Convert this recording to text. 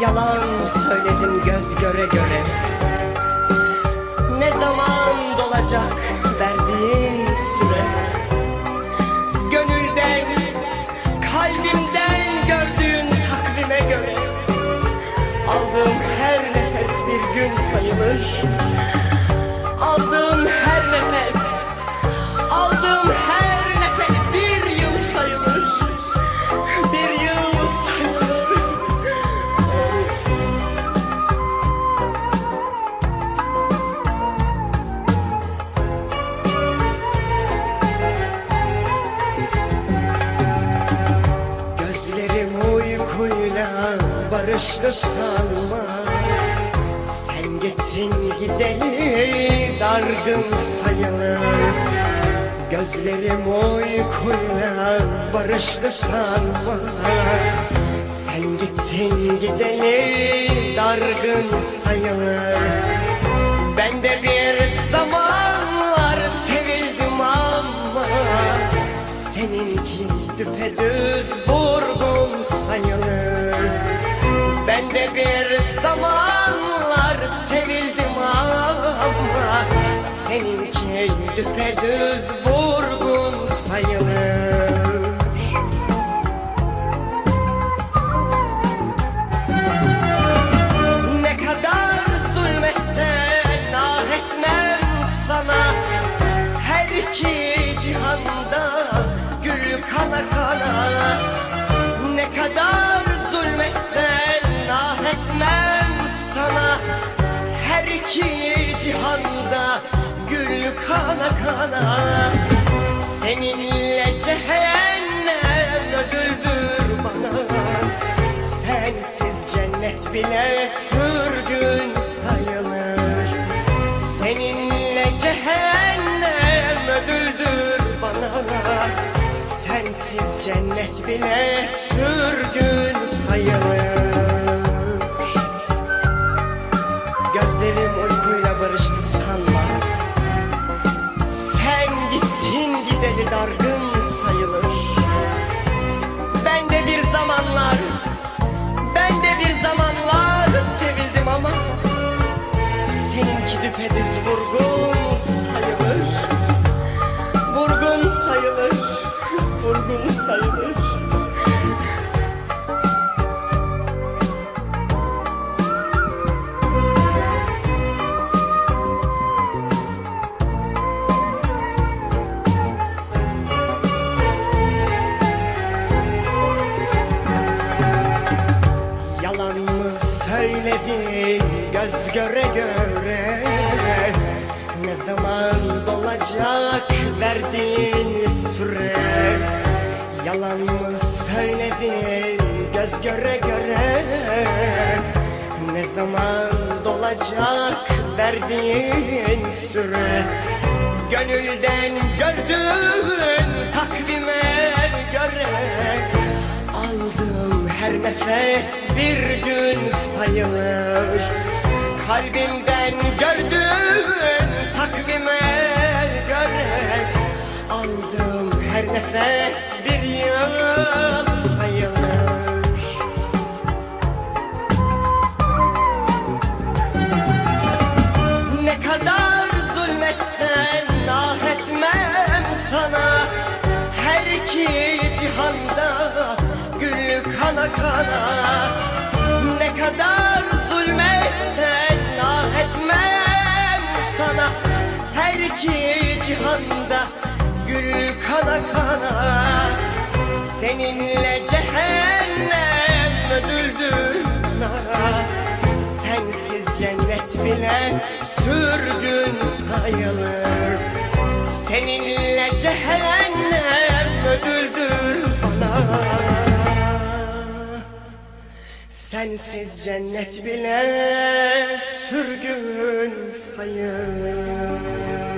Yalan söyledim göz göre göre. Ne zaman dolacak verdiğin süre? Gönülden, kalbimden gördüğün takvime göre. Aldığım her nefes bir gün sayılır barıştı sanma Sen gittin gideli dargın sayılır Gözlerim uykuyla barıştı sanma Sen gittin gideli dargın sayılır Ben de bir Ben de bir zamanlar sevildim ama Seninki düpedüz vurgun sayılır. Ne kadar zulmetsen ah etmem sana. Her iki cihanda gül kana kana iki cihanda gül kana kana. Seninle cehennem ödüldür bana. Sensiz cennet bile sürgün sayılır. Seninle cehennem ödüldür bana. Sensiz cennet bile sürgün sayılır gittin göz göre göre Ne zaman dolacak verdiğin süre? Yalan mı söyledin? Göz göre göre Ne zaman dolacak verdiğin süre? Gönülden gördüğün takvime göre Aldığım her nefes bir gün sayılır Kalbimden gördüğün takvime göre Aldığım her nefes bir yıl sayılır. Ne kadar zulmetsen ah sana Her iki cihanda gül kana kana. Ne kadar iki cihanda gül kana kana Seninle cehennem ödüldür Sensiz cennet bile sürgün sayılır. Seninle cehennem ödüldür bana Sensiz cennet bile sürgün sayılır